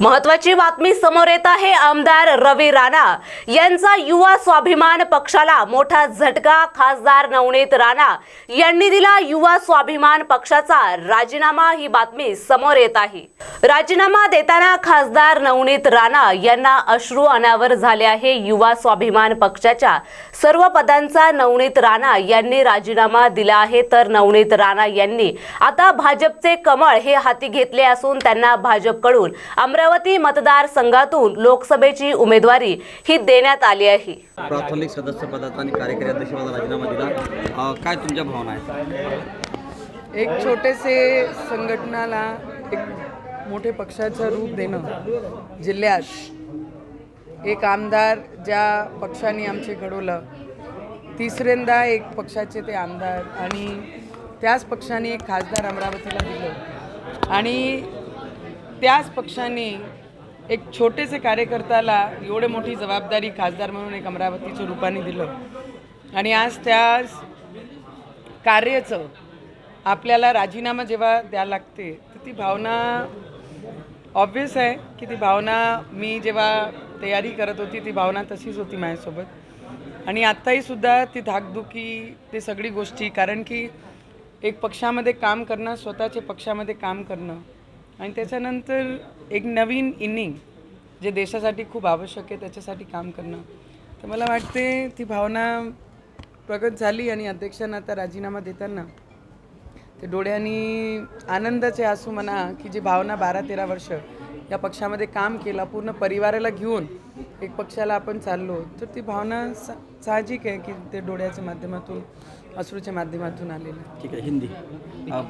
महत्वाची बातमी समोर येत आहे आमदार रवी राणा. यांचा युवा स्वाभिमान पक्षाला मोठा झटका खासदार नवनीत राणा यांनी दिला युवा स्वाभिमान पक्षाचा राजीनामा. ही बातमी समोर येत आहे. राजीनामा देताना खासदार नवनीत राणा यांना अश्रू अनावर झाले आहे. युवा स्वाभिमान पक्षाच्या सर्व पदांचा नवनीत राणा यांनी राजीनामा दिला आहे. तर नवनीत राणा यांनी आता भाजपचे कमळ हे हाती घेतले असून त्यांना भाजपकडून अमरावती मतदारसंघातून लोकसभेची उमेदवारी ही देण्यात आली आहे. प्राथमिक सदस्य पदाचा आणि कार्यकारी अध्यक्षपदाचा राजीनामा दिला. काय तुमच्या भावना आहेत? एक छोटेसे संघटनाला एक मोठे पक्षाचं रूप देणं जिल्ह्यात एक आमदार ज्या पक्षाने आमचे घडवलं तिसऱ्यांदा एक पक्षाचे ते आमदार आणि त्याच पक्षाने एक खासदार अमरावतीला दिलं. आणि त्याच पक्षाने एक छोटेसे कार्यकर्त्याला एवढे मोठी जबाबदारी खासदार म्हणून एक अमरावतीच्या रूपाने दिलं. आणि आज त्या कार्याचं आपल्याला राजीनामा जेव्हा द्या लागते तर ती भावना ऑब्विस आहे की ती भावना मी जेव्हा तयारी करत होती ती भावना तशीच होती माझ्यासोबत. आणि आत्ताही सुद्धा ती धाकधुकी ते सगळी गोष्टी कारण की एक पक्षामध्ये काम करणं स्वतःच्या पक्षामध्ये काम करणं आणि त्याच्यानंतर एक नवीन इनिंग जे देशासाठी खूप आवश्यक आहे त्याच्यासाठी काम करणं. तर मला वाटते ती भावना प्रगत झाली आणि अध्यक्षांना आता राजीनामा देताना ते डोळ्यांनी आनंदाचे आसू म्हणा की जी भावना बारा तेरा वर्ष या पक्षामध्ये काम केला पूर्ण परिवाराला घेऊन एक पक्षाला आपण चाललो तर ती भावना सा साहजिक आहे की ते डोळ्याच्या माध्यमातून अश्रूच्या माध्यमातून आलेलं ठीक आहे हिंदी.